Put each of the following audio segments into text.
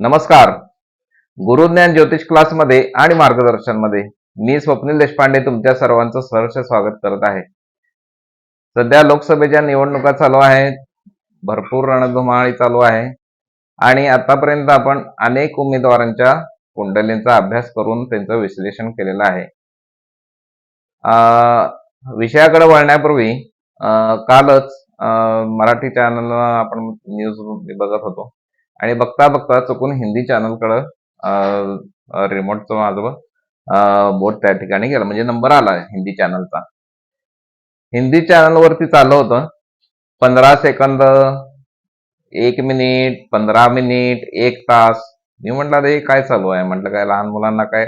नमस्कार. गुरुज्ञान ज्योतिष क्लासमध्ये आणि मार्गदर्शनमध्ये मी स्वप्नील देशपांडे तुमच्या सर्वांचं सहर्ष स्वागत करत आहे. सध्या लोकसभेच्या निवडणुका चालू आहेत. भरपूर रणधुमाळी चालू आहे. आणि आतापर्यंत आपण अनेक उमेदवारांच्या कुंडलींचा अभ्यास करून त्यांचं विश्लेषण केलेलं आहे. विषयाकडे वळण्यापूर्वी कालच अं, मराठी चॅनलला आपण न्यूज बघत होतो. आणि बघता बघता चुकून हिंदी चॅनलकडं रिमोटचं माझं अं, बोट त्या ठिकाणी गेलं. म्हणजे नंबर आला हिंदी चॅनलचा. हिंदी चॅनलवरती चाललं होतं. पंधरा सेकंद एक मिनिट पंधरा मिनिट एक तास. मी म्हटलं अरे हे काय चालू आहे? म्हटलं काय लहान मुलांना काय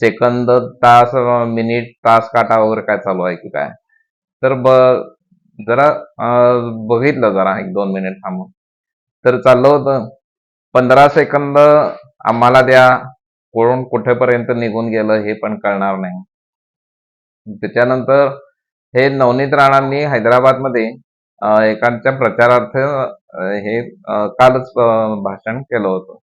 सेकंद तास मिनिट तास काटा वगैरे काय चालू आहे की काय? तर ब जरा बघितलं जरा एक दोन मिनिट थांबून. तर चाललं होतं. पंधरा सेकंद आम्हाला द्या. कोण कुठेपर्यंत निघून गेलं हे पण कळणार नाही. त्याच्यानंतर हे नवनीत राणांनी हैदराबादमध्ये एकांच्या प्रचारार्थ हे कालच भाषण केलं होतं.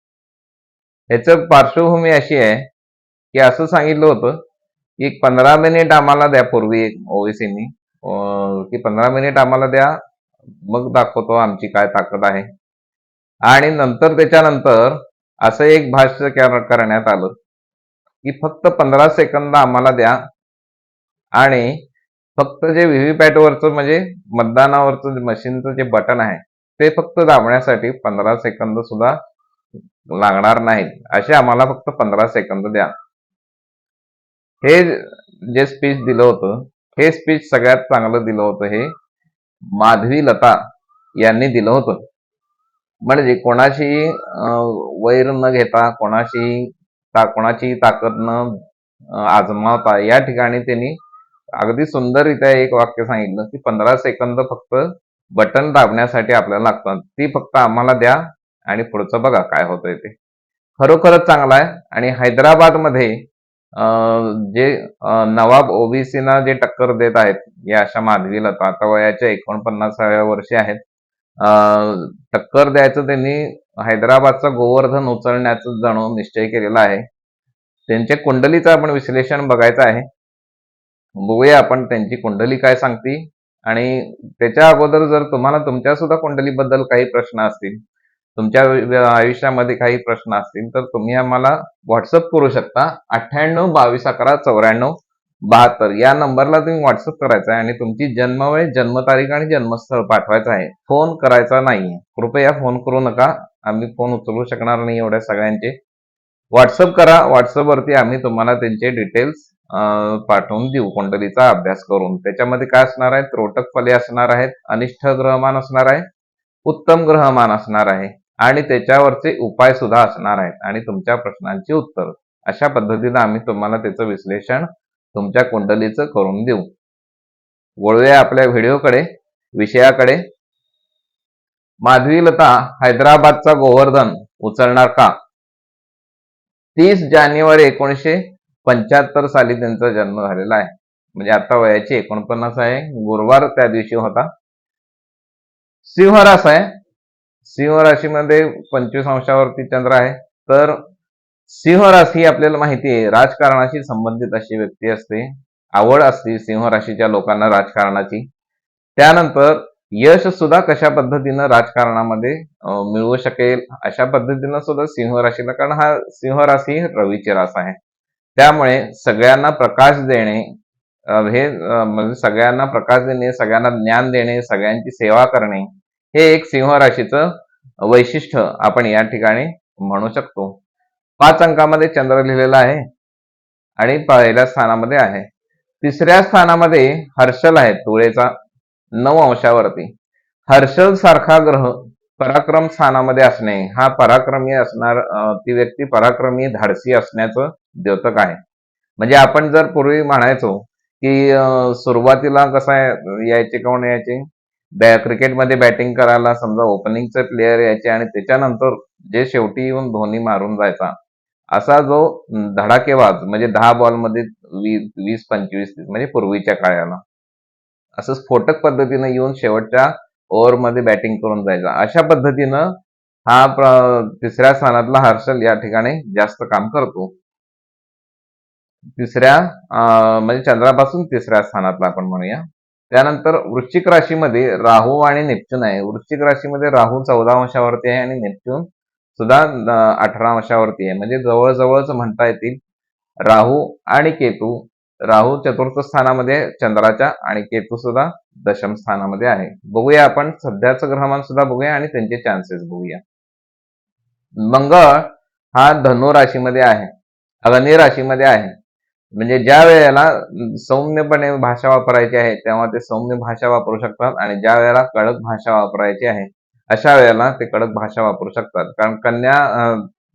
ह्याचं पार्श्वभूमी अशी आहे की असं सांगितलं होतं की पंधरा मिनिट आम्हाला द्या पूर्वी ओवेसीनी की पंधरा मिनिट आम्हाला द्या मग दाखवतो आमची काय ताकद आहे. आणि नंतर त्याच्यानंतर असं एक भाष्य करण्यात आलं की फक्त पंधरा सेकंद आम्हाला द्या आणि फक्त जे व्हीव्हीपॅटवरचं म्हणजे मतदानावरचं जे मशीनचं जे बटन आहे ते फक्त दाबण्यासाठी पंधरा सेकंद सुद्धा लागणार नाहीत. असे आम्हाला फक्त पंधरा सेकंद द्या. हे जे स्पीच दिलं होतं हे स्पीच सगळ्यात चांगलं दिलं होतं हे माधवी लता यांनी दिलं होतं. म्हणजे कोणाशी वैर न घेता कोणाशी ता कोणाची ताकद न आजमावता या ठिकाणी त्यांनी अगदी सुंदररित्या एक वाक्य सांगितलं की पंधरा सेकंद फक्त बटन दाबण्यासाठी आपल्याला लागतात. ती फक्त आम्हाला द्या आणि पुढचं बघा काय होतंय ते. खरोखरच चांगलं आहे आणि हैदराबादमध्ये जे नवाब ओबीसीना जे टक्कर देत आहेत या अशा माधवी लता आता वयाच्या एकोणपन्नासाव्या वर्षी आहेत टक्कर द्यायचं त्यांनी हैदराबादचं गोवर्धन उचलण्याचं जणू निश्चय केलेला आहे. त्यांच्या कुंडलीचं आपण विश्लेषण बघायचं आहे. बघूया आपण त्यांची कुंडली काय सांगती. आणि त्याच्या अगोदर जर तुम्हाला तुमच्या सुद्धा कुंडलीबद्दल काही प्रश्न असतील तुमच्या आयुष्यामध्ये काही प्रश्न असतील तर तुम्ही आम्हाला व्हॉट्सअप करू शकता. अठ्ठ्याण्णव बावीस अकरा चौऱ्याण्णव बहात्तर. या नंबरला तुम्ही व्हॉट्सअप करायचा आहे आणि तुमची जन्मवेळ जन्मतारीख आणि जन्मस्थळ पाठवायचं आहे. फोन करायचा नाहीये. कृपया फोन करू नका. आम्ही फोन उचलू शकणार नाही एवढ्या सगळ्यांचे. व्हॉट्सअप करा. व्हॉट्सअपवरती आम्ही तुम्हाला त्यांचे डिटेल्स पाठवून देऊ. कुंडलीचा अभ्यास करून. त्याच्यामध्ये काय असणार आहे? त्रोटक फले असणार आहेत. अनिष्ठ ग्रहमान असणार आहे. उत्तम ग्रहमान असणार आहे. आणि त्याच्यावरचे उपाय सुद्धा असणार आहेत. आणि तुमच्या प्रश्नांची उत्तर. अशा पद्धतीनं आम्ही तुम्हाला त्याचं विश्लेषण तुमच्या कुंडलीचं करून देऊ. वळूया आपल्या व्हिडिओकडे विषयाकडे. माधवी लता हैदराबादचा गोवर्धन उचलणार का? तीस जानेवारी एकोणीशे पंच्याहत्तर साली त्यांचा जन्म झालेला आहे. म्हणजे आता वयाची एकोणपन्नास आहे. गुरुवार त्या दिवशी होता. सिंह रास आहे. सिंह राशीमध्ये पंचवीस अंशावरती चंद्र आहे. तर सिंहराशी ही आपल्याला माहिती आहे राजकारणाशी संबंधित अशी व्यक्ती असते. आवड असते सिंहराशीच्या लोकांना राजकारणाची. त्यानंतर यश सुद्धा कशा पद्धतीनं राजकारणामध्ये मिळवू शकेल अशा पद्धतीनं सुद्धा सिंह राशीला कारण हा सिंह राशी रवीची रास आहे. त्यामुळे सगळ्यांना प्रकाश देणे हे म्हणजे सगळ्यांना प्रकाश देणे सगळ्यांना ज्ञान देणे सगळ्यांची सेवा करणे हे एक सिंह राशीचं वैशिष्ट्य आपण या ठिकाणी म्हणू शकतो. पाच अंकामध्ये चंद्र लिहिलेला आहे आणि पहिल्या स्थानामध्ये आहे. तिसऱ्या स्थानामध्ये हर्षल आहे तुळेचा नऊ अंशावरती. हर्षल सारखा ग्रह पराक्रम स्थानामध्ये असणे हा पराक्रमी असणार ती व्यक्ती पराक्रमी धाडसी असण्याचं द्योतक आहे. म्हणजे आपण जर पूर्वी म्हणायचो की सुरुवातीला कसा यायचे कोण यायचे? बॅ क्रिकेटमध्ये बॅटिंग करायला समजा ओपनिंगचे प्लेयर यायचे आणि त्याच्यानंतर जे शेवटी येऊन धोनी मारून जायचा असा जो धडाकेबाज म्हणजे दहा बॉलमध्ये वीस वीस पंचवीस तीस म्हणजे पूर्वीच्या काळाला. असं स्फोटक पद्धतीनं येऊन शेवटच्या ओव्हरमध्ये बॅटिंग करून जायचा. अशा पद्धतीनं हा तिसऱ्या स्थानातला हर्षल या ठिकाणी जास्त काम करतो. तिसऱ्या म्हणजे चंद्रापासून तिसऱ्या स्थानातला आपण म्हणूया. त्यानंतर वृश्चिक राशीमध्ये राहू आणि नेपच्यून आहे. वृश्चिक राशीमध्ये राहू चौदा अंशावरती आहे आणि नेपच्यून सुद्धा अठरा अंशावरती आहे. म्हणजे जवळजवळच म्हणता येतील राहू आणि केतू. राहू चतुर्थ स्थानामध्ये चंद्राच्या आणि केतू सुद्धा दशम स्थानामध्ये आहे. बघूया आपण सध्याचं ग्रहमान सुद्धा बघूया आणि त्यांचे चान्सेस बघूया. मंगळ हा धनु राशीमध्ये आहे. अग्नी राशीमध्ये आहे. म्हणजे ज्या वेळेला सौम्यपणे भाषा वापरायची आहे तेव्हा ते सौम्य भाषा वापरू शकतात आणि ज्या वेळेला कडक भाषा वापरायची आहे अशा वेळेला ते कडक भाषा वापरू शकतात. कारण कन्या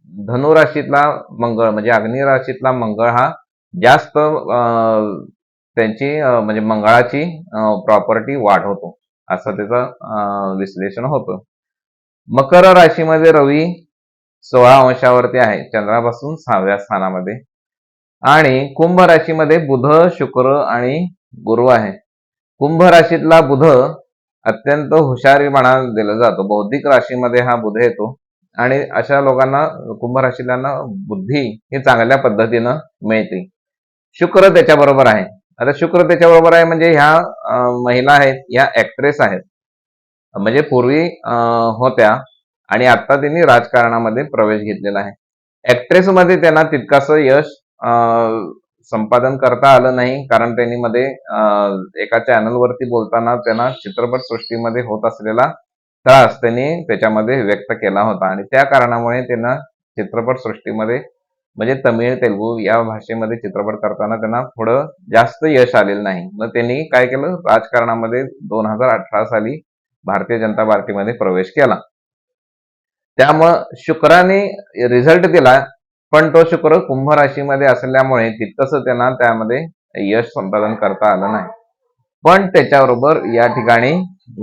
धनुराशीतला धनु राशीतला मंगळ म्हणजे अग्निराशीतला मंगळ हा जास्त त्यांची म्हणजे मंगळाची प्रॉपर्टी वाढवतो. असं त्याचं विश्लेषण होतं. मकर राशीमध्ये रवी सोळा अंशावरती आहे. चंद्रापासून सहाव्या स्थानामध्ये. आणि कुंभ राशीमध्ये बुध शुक्र आणि गुरु आहे. कुंभ राशीतला बुध अत्यंत हुशारीपणा दिला जातो. बौद्धिक राशीमध्ये हा बुध येतो. आणि अशा लोकांना कुंभ राशीला बुद्धी ही चांगल्या पद्धतीनं मिळते. शुक्र त्याच्याबरोबर आहे. आता शुक्र त्याच्याबरोबर आहे म्हणजे ह्या महिला आहेत ह्या ऍक्ट्रेस आहेत. म्हणजे पूर्वी अं, होत्या आणि आता त्यांनी राजकारणामध्ये प्रवेश घेतलेला आहे. ऍक्ट्रेस मध्ये त्यांना तितकासं यश संपादन करता आलं नाही कारण त्यांनी मध्ये एका चॅनलवरती बोलताना त्यांना चित्रपट सृष्टीमध्ये होत असलेला त्रास त्यांनी त्याच्यामध्ये व्यक्त केला होता. आणि त्या कारणामुळे त्यांना चित्रपट सृष्टीमध्ये म्हणजे तमिळ तेलुगू या भाषेमध्ये चित्रपट करताना त्यांना थोडं जास्त यश आलेलं नाही. मग त्यांनी काय केलं? राजकारणामध्ये दोन हजार अठरा साली भारतीय जनता पार्टीमध्ये प्रवेश केला. त्यामुळं शुक्राने रिझल्ट दिला. पण तो शुक्र कुंभ राशीमध्ये असल्यामुळे तितकंसं त्यांना त्यामध्ये यश संपादन करता आलं नाही. पण त्याच्याबरोबर या ठिकाणी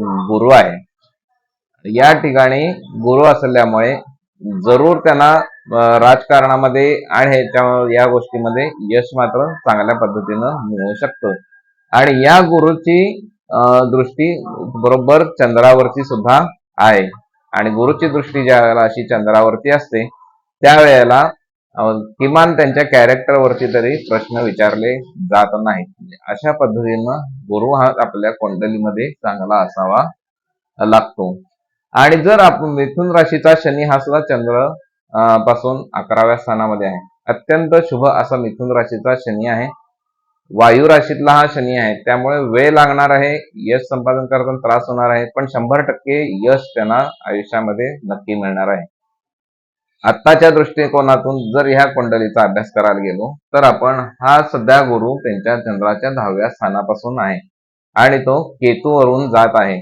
गुरु आहे. या ठिकाणी गुरु असल्यामुळे जरूर त्यांना राजकारणामध्ये आणि ह्याच्या- या गोष्टीमध्ये यश मात्र चांगल्या पद्धतीनं मिळू शकतं. आणि या गुरुची अं, दृष्टी बरोबर चंद्रावरती सुद्धा आहे. आणि गुरुची दृष्टी ज्या वेळेला अशी चंद्रावरती असते त्यावेळेला किमान त्यांच्या कॅरेक्टरवरती तरी प्रश्न विचारले जात नाहीत. म्हणजे अशा पद्धतीनं गुरु हा आपल्या कुंडलीमध्ये चांगला असावा लागतो. आणि जर आपण मिथुन राशीचा शनी हा सुद्धा चंद्रपासून अकराव्या स्थानामध्ये आहे. अत्यंत शुभ असा मिथुन राशीचा शनी आहे. वायू राशीतला हा शनी आहे. त्यामुळे वेळ लागणार आहे यश संपादन करताना त्रास होणार आहे पण शंभर टक्के यश त्यांना आयुष्यामध्ये नक्की मिळणार आहे. आत्ताच्या दृष्टिकोनातून जर ह्या कुंडलीचा अभ्यास करायला गेलो तर आपण हा सध्या गुरु त्यांच्या चंद्राच्या दहाव्या स्थानापासून आहे. आणि तो केतूवरून जात आहे.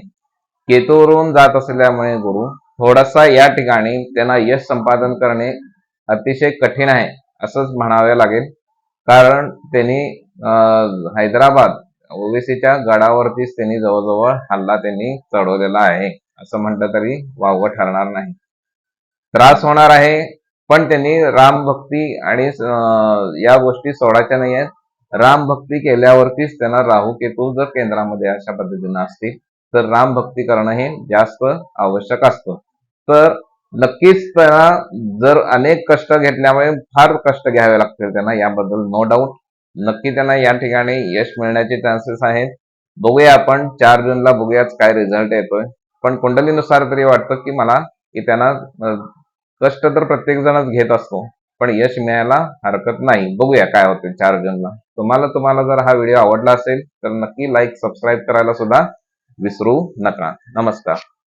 केतूवरून जात असल्यामुळे गुरु थोडासा या ठिकाणी त्यांना यश संपादन करणे अतिशय कठीण आहे असंच म्हणावे लागेल. कारण त्यांनी अं, हैदराबाद ओबीसीच्या गडावरतीच त्यांनी जवळजवळ हल्ला त्यांनी चढवलेला आहे असं म्हटलं तरी वावगं ठरणार नाही. त्रास होणार आहे. पण त्यांनी राम भक्ती आणि या गोष्टी सोडायच्या नाही आहेत. राम भक्ती केल्यावरतीच त्यांना राहू केतू जर केंद्रामध्ये अशा पद्धतीनं असतील तर राम भक्ती करणं हे जास्त आवश्यक असतं. तर नक्कीच त्यांना जर अनेक कष्ट घेतल्यामुळे फार कष्ट घ्यावे लागतील त्यांना याबद्दल नो डाऊट नक्की त्यांना या ठिकाणी यश मिळण्याचे चान्सेस आहेत. बघूया आपण चार जूनला बघूयाच काय रिझल्ट येतोय. पण कुंडलीनुसार तरी वाटतं की मला की त्यांना कष्ट तर प्रत्येक जणच घेत असतो पण यश मिळायला हरकत नाही. बघूया काय होते चार जणला. तुम्हाला तुम्हाला जर हा व्हिडिओ आवडला असेल तर नक्की लाईक सबस्क्राईब करायला सुद्धा विसरू नका. नमस्कार.